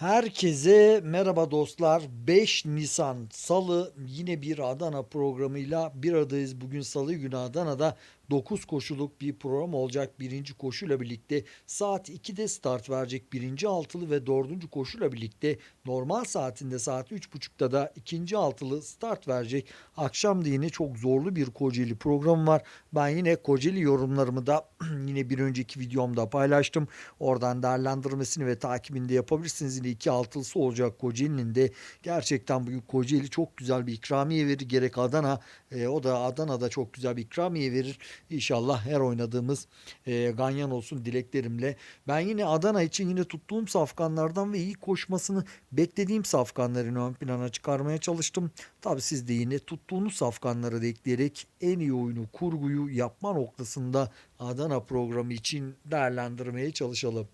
Herkese merhaba dostlar. 5 Nisan Salı yine bir Adana programıyla bir aradayız. Bugün Salı günü Adana'da 9 koşuluk bir program olacak. Birinci koşuyla birlikte saat 2'de start verecek birinci altılı ve dördüncü koşuyla birlikte normal saatinde saat 3.30'da da ikinci altılı start verecek. Akşam da yine çok zorlu bir Kocaeli programı var. Ben yine Kocaeli yorumlarımı da yine bir önceki videomda paylaştım. Oradan değerlendirmesini ve takibini de yapabilirsiniz. Yine iki altılısı olacak Kocaeli'nin de. Gerçekten bugün Kocaeli çok güzel bir ikramiye verir. Gerek Adana e, o da Adana'da çok güzel bir ikramiye verir. İnşallah her oynadığımız e, ganyan olsun dileklerimle. Ben yine Adana için yine tuttuğum safkanlardan ve iyi koşmasını beklediğim safkanların ön plana çıkarmaya çalıştım. Tabi siz de yine tuttuğunuz safkanları da ekleyerek en iyi oyunu kurguyu yapma noktasında Adana programı için değerlendirmeye çalışalım.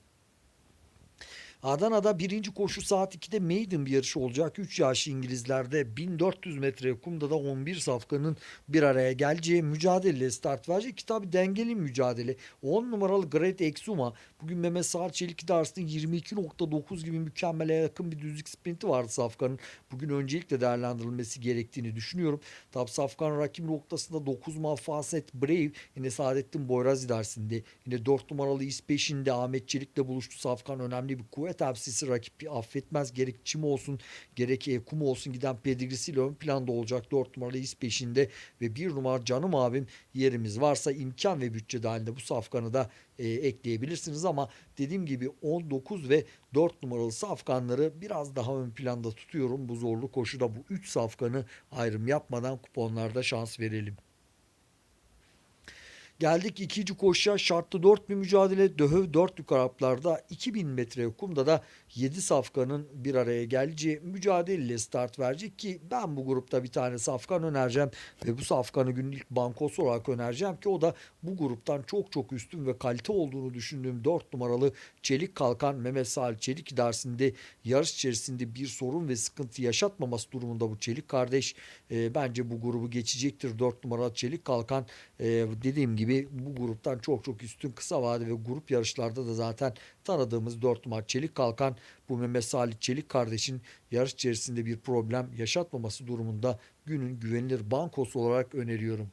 Adana'da birinci koşu saat 2'de maiden bir yarışı olacak. 3 yaşlı İngilizlerde 1400 metre kumda da 11 safkanın bir araya geleceği mücadele start verecek. Ki tabi dengeli mücadele. 10 numaralı Great Exuma bugün Mehmet Sağ Çelik dersinde 22.9 gibi mükemmele yakın bir düzlük sprinti vardı safkanın. Bugün öncelikle değerlendirilmesi gerektiğini düşünüyorum. Tabi safkan rakip noktasında 9 Mafaset Brave yine Saadettin Boyraz dersinde. Yine 4 numaralı İspeş'inde Ahmet Çelik'le buluştu. Safkan önemli bir kuvvet absisi rakibi affetmez. Gerek çim olsun gerek e, kum olsun giden pedigrisiyle ön planda olacak 4 numaralı iz peşinde ve 1 numara canım abim yerimiz varsa imkan ve bütçe dahilinde bu safkanı da e, ekleyebilirsiniz ama dediğim gibi 19 ve 4 numaralı safkanları biraz daha ön planda tutuyorum. Bu zorlu koşuda bu 3 safkanı ayrım yapmadan kuponlarda şans verelim. Geldik ikinci koşuya şartlı 4 bir mücadele. Döhöv 4 Araplarda 2000 metre kumda da 7 safkanın bir araya geleceği mücadeleyle start verecek ki ben bu grupta bir tane safkan önereceğim ve bu safkanı günün ilk bankosu olarak önereceğim ki o da bu gruptan çok çok üstün ve kalite olduğunu düşündüğüm 4 numaralı Çelik Kalkan Mehmet Salih Çelik dersinde yarış içerisinde bir sorun ve sıkıntı yaşatmaması durumunda bu Çelik kardeş e, bence bu grubu geçecektir. 4 numaralı Çelik Kalkan e, dediğim gibi bu gruptan çok çok üstün kısa vade ve grup yarışlarda da zaten tanıdığımız 4 numara Çelik Kalkan bu Mehmet Salih Çelik kardeşin yarış içerisinde bir problem yaşatmaması durumunda günün güvenilir bankosu olarak öneriyorum.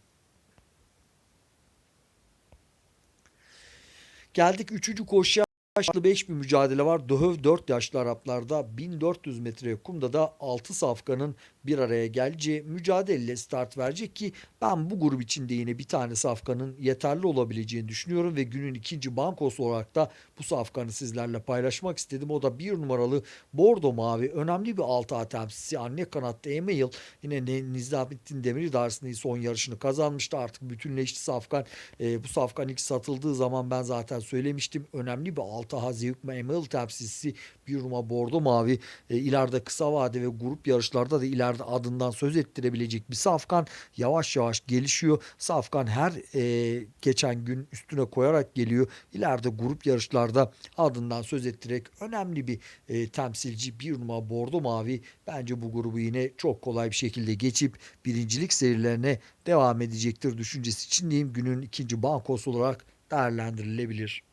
Geldik 3. koşuya. Yaşlı 5 bir mücadele var. Döhöv 4 yaşlı Araplarda 1400 metre kumda da 6 safkanın bir araya geleceği mücadeleyle start verecek ki ben bu grup içinde yine bir tane safkanın yeterli olabileceğini düşünüyorum ve günün ikinci bankosu olarak da bu safkanı sizlerle paylaşmak istedim. O da bir numaralı Bordo Mavi önemli bir altı A temsilcisi anne kanatta Email yine Ne- Nizamettin Demir idaresinde son yarışını kazanmıştı artık bütünleşti safkan. E, bu safkan ilk satıldığı zaman ben zaten söylemiştim önemli bir altı A Zevkma Email temsilcisi bir numara Bordo Mavi e, ileride kısa vade ve grup yarışlarda da ileride adından söz ettirebilecek bir safkan yavaş yavaş gelişiyor. Safkan her e, geçen gün üstüne koyarak geliyor. İleride grup yarışlarda adından söz ettirerek önemli bir e, temsilci bir numara Bordo Mavi bence bu grubu yine çok kolay bir şekilde geçip birincilik serilerine devam edecektir düşüncesi içindeyim. Günün ikinci bankosu olarak değerlendirilebilir.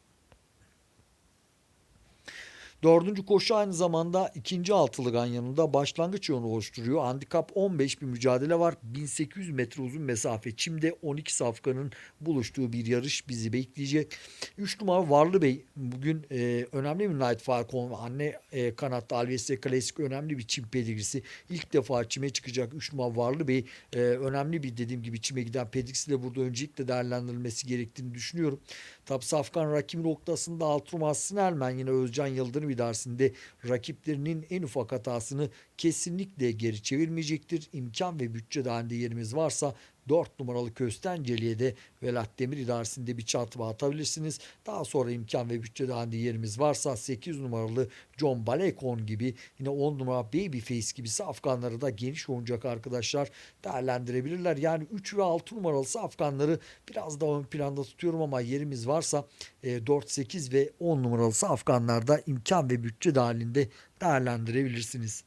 Dördüncü koşu aynı zamanda ikinci altılı ganyanında başlangıç yolu oluşturuyor. Handikap 15 bir mücadele var. 1800 metre uzun mesafe. Çim'de 12 safkanın buluştuğu bir yarış bizi bekleyecek. 3 numara Varlı Bey bugün e, önemli bir Night Falcon anne e, kanatta Alves'te klasik önemli bir çim pedigrisi. İlk defa çime çıkacak 3 numara Varlı Bey e, önemli bir dediğim gibi çime giden pedigrisi de burada öncelikle değerlendirilmesi gerektiğini düşünüyorum. Tabi Safkan rakip noktasında Altrumas Sinelmen yine Özcan Yıldırım idaresinde rakiplerinin en ufak hatasını kesinlikle geri çevirmeyecektir. İmkan ve bütçe dahilinde yerimiz varsa 4 numaralı Köstenceli'ye Velat Demir idaresinde bir çatma atabilirsiniz. Daha sonra imkan ve bütçe dahilinde yerimiz varsa 8 numaralı John Balekon gibi yine 10 numara Babyface gibi Afganları da geniş oynayacak arkadaşlar değerlendirebilirler. Yani 3 ve 6 numaralı Afganları biraz daha ön planda tutuyorum ama yerimiz varsa e, 4, 8 ve 10 numaralı Afganlarda imkan ve bütçe dahilinde değerlendirebilirsiniz.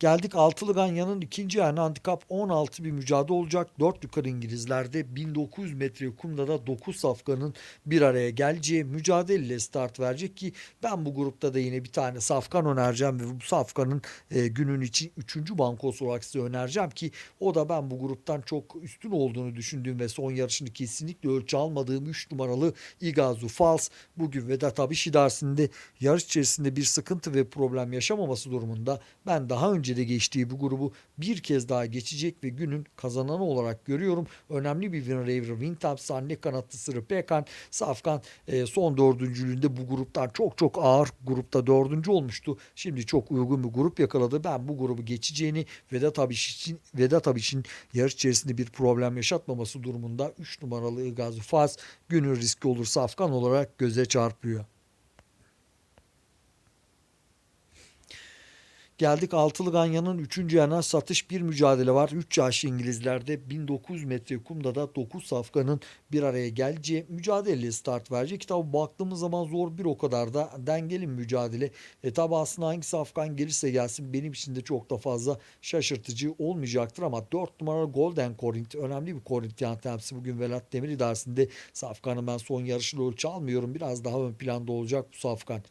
Geldik altılı ganyanın ikinci yani handikap 16 bir mücadele olacak. 4 yukarı İngilizlerde 1900 metre kumda da 9 safkanın bir araya geleceği mücadeleyle start verecek ki ben bu grupta da yine bir tane safkan önereceğim ve bu safkanın e, günün için 3. bankosu olarak size önereceğim ki o da ben bu gruptan çok üstün olduğunu düşündüğüm ve son yarışını kesinlikle ölçü almadığım 3 numaralı Igazu Fals bugün Vedat Abiş dersinde yarış içerisinde bir sıkıntı ve problem yaşamaması durumunda ben daha önce de geçtiği bu grubu bir kez daha geçecek ve günün kazananı olarak görüyorum. Önemli bir Winraver Wintap anne kanatlısı Rıpekan Safkan e, son dördüncülüğünde bu gruptan çok çok ağır grupta dördüncü olmuştu. Şimdi çok uygun bir grup yakaladı. Ben bu grubu geçeceğini Vedat Abiş için Vedat Abiş'in yarış içerisinde bir problem yaşatmaması durumunda 3 numaralı Igazu Faz günün riski olur Safkan olarak göze çarpıyor. Geldik Altılı Ganyan'ın 3. yana satış bir mücadele var. 3 yaşlı İngilizlerde 1900 metre kumda da 9 safkanın bir araya geleceği mücadele start verecek. Tabi baktığımız zaman zor bir o kadar da dengeli mücadele. E tabi aslında hangi safkan gelirse gelsin benim için de çok da fazla şaşırtıcı olmayacaktır ama 4 numaralı Golden Corinth önemli bir Korintyan temsil bugün Velat Demir idaresinde safkanı ben son yarışını ölçü almıyorum. Biraz daha ön planda olacak bu safkan.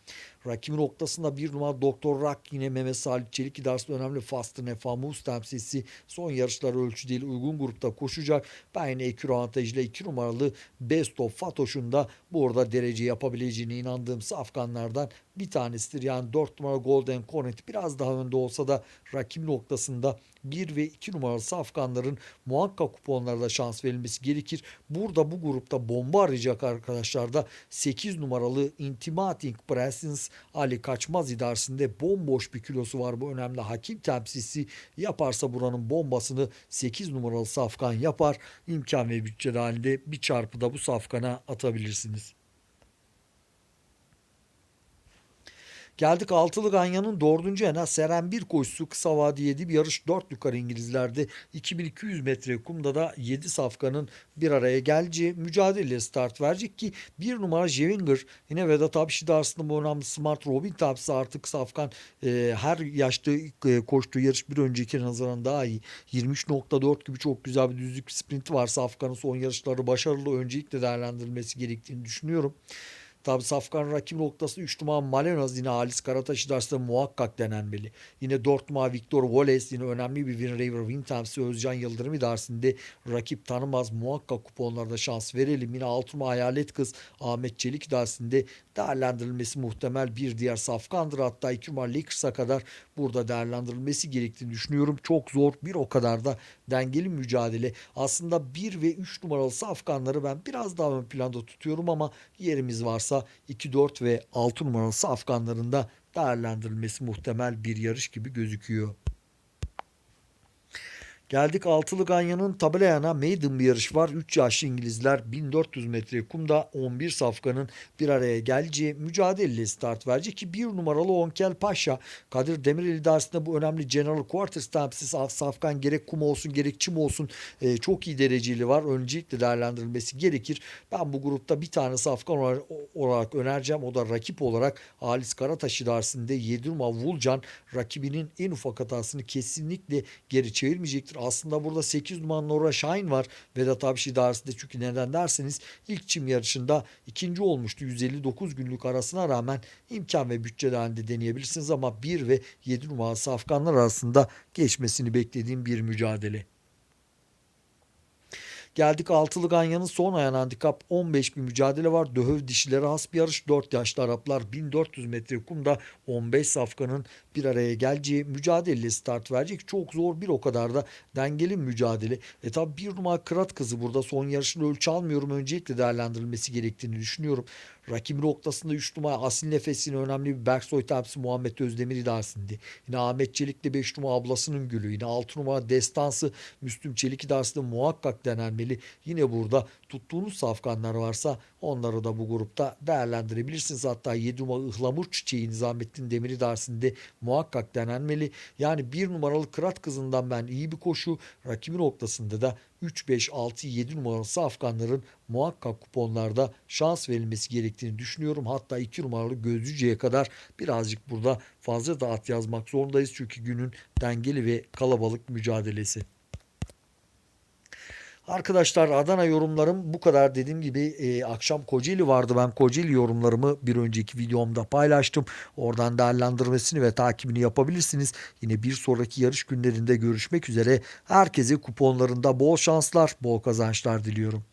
Rakibi noktasında bir numara Doktor Rak yine Mehmet Salih Çelik idaresinde önemli Fastı Nefamus temsilcisi son yarışlar ölçü değil uygun grupta koşacak. Ben yine ekür avantajıyla 2 numaralı Best of Fatoş'un da burada derece yapabileceğine inandığım safkanlardan bir tanesidir. Yani 4 numara Golden Cornet biraz daha önde olsa da rakip noktasında 1 ve 2 numaralı safkanların muhakkak kuponlarda şans verilmesi gerekir. Burada bu grupta bomba arayacak arkadaşlar da 8 numaralı Intimating Presence Ali Kaçmaz idaresinde bomboş bir kilosu var. Bu önemli hakim temsilcisi yaparsa buranın bombasını 8 numaralı safkan yapar. İmkan ve bütçe halinde bir çarpıda bu safkana atabilirsiniz. Geldik altılı ganyanın dördüncü ena Seren bir koşusu. Kısa vade 7 bir yarış 4 yukarı İngilizlerde 2200 metre kumda da 7 safkanın bir araya geleceği mücadele start verecek ki bir numara Jevinger yine Vedat Abşi aslında bu önemli Smart Robin tapsi artık safkan e, her yaşta e, koştuğu yarış bir önceki nazaran daha iyi. 23.4 gibi çok güzel bir düzlük sprinti var. Safkanın son yarışları başarılı öncelikle değerlendirilmesi gerektiğini düşünüyorum. Tabi Safkan rakip noktası 3 numara Malenos yine Halis Karataş idaresinde muhakkak denenmeli. Yine 4 numara Victor Wallace yine önemli bir Winraver Wintams'i Özcan Yıldırım idaresinde rakip tanımaz muhakkak kuponlarda şans verelim. Yine 6 numara Hayalet Kız Ahmet Çelik idaresinde değerlendirilmesi muhtemel bir diğer Safkan'dır. Hatta 2 numara Lakers'a kadar burada değerlendirilmesi gerektiğini düşünüyorum. Çok zor bir o kadar da dengeli mücadele. Aslında 1 ve 3 numaralı Safkanları ben biraz daha ön planda tutuyorum ama yerimiz varsa 2, 4 ve 6 numaralı Afganlarında değerlendirilmesi muhtemel bir yarış gibi gözüküyor. Geldik Altılı Ganyan'ın tabelayana maiden bir yarış var. 3 yaşlı İngilizler 1400 metre kumda 11 safkanın bir araya geleceği mücadeleyle start verecek ki bir numaralı Onkel Paşa Kadir Demirel idaresinde bu önemli General Quarters temsilcisi safkan gerek kum olsun gerek çim olsun e, çok iyi dereceli var. Öncelikle değerlendirilmesi gerekir. Ben bu grupta bir tane safkan olarak, önereceğim. O da rakip olarak Halis Karataş idaresinde 7 numara Vulcan rakibinin en ufak hatasını kesinlikle geri çevirmeyecektir aslında burada 8 numaralı Nora Şahin var Vedat Abiş idaresinde çünkü neden derseniz ilk çim yarışında ikinci olmuştu 159 günlük arasına rağmen imkan ve bütçe halinde deneyebilirsiniz ama 1 ve 7 numaralı Afganlar arasında geçmesini beklediğim bir mücadele. Geldik altılı ganyanın son ayan handikap 15 bir mücadele var. Döhöv dişilere has bir yarış. 4 yaşlı Araplar 1400 metre kumda 15 safkanın bir araya geleceği mücadele start verecek. Çok zor bir o kadar da dengeli mücadele. E tabi bir numara Kırat kızı burada son yarışını ölçü almıyorum. Öncelikle değerlendirilmesi gerektiğini düşünüyorum. Rakip noktasında 3 numara Asil Nefes'in önemli bir Berksoy temsilcisi Muhammed Özdemir idaresinde. Yine Ahmet Çelik'le 5 numara ablasının gülü. Yine 6 numara Destansı Müslüm Çelik idaresinde muhakkak denenmeli. Yine burada tuttuğunuz safkanlar varsa onları da bu grupta değerlendirebilirsiniz. Hatta 7 numaralı ıhlamur çiçeği Nizamettin Demiri dersinde muhakkak denenmeli. Yani bir numaralı kırat kızından ben iyi bir koşu rakibi noktasında da 3, 5, 6, 7 numaralı safkanların muhakkak kuponlarda şans verilmesi gerektiğini düşünüyorum. Hatta 2 numaralı Gözcüce'ye kadar birazcık burada fazla da at yazmak zorundayız. Çünkü günün dengeli ve kalabalık mücadelesi. Arkadaşlar Adana yorumlarım bu kadar. Dediğim gibi e, akşam Kocaeli vardı. Ben Kocaeli yorumlarımı bir önceki videomda paylaştım. Oradan değerlendirmesini ve takibini yapabilirsiniz. Yine bir sonraki yarış günlerinde görüşmek üzere. Herkese kuponlarında bol şanslar, bol kazançlar diliyorum.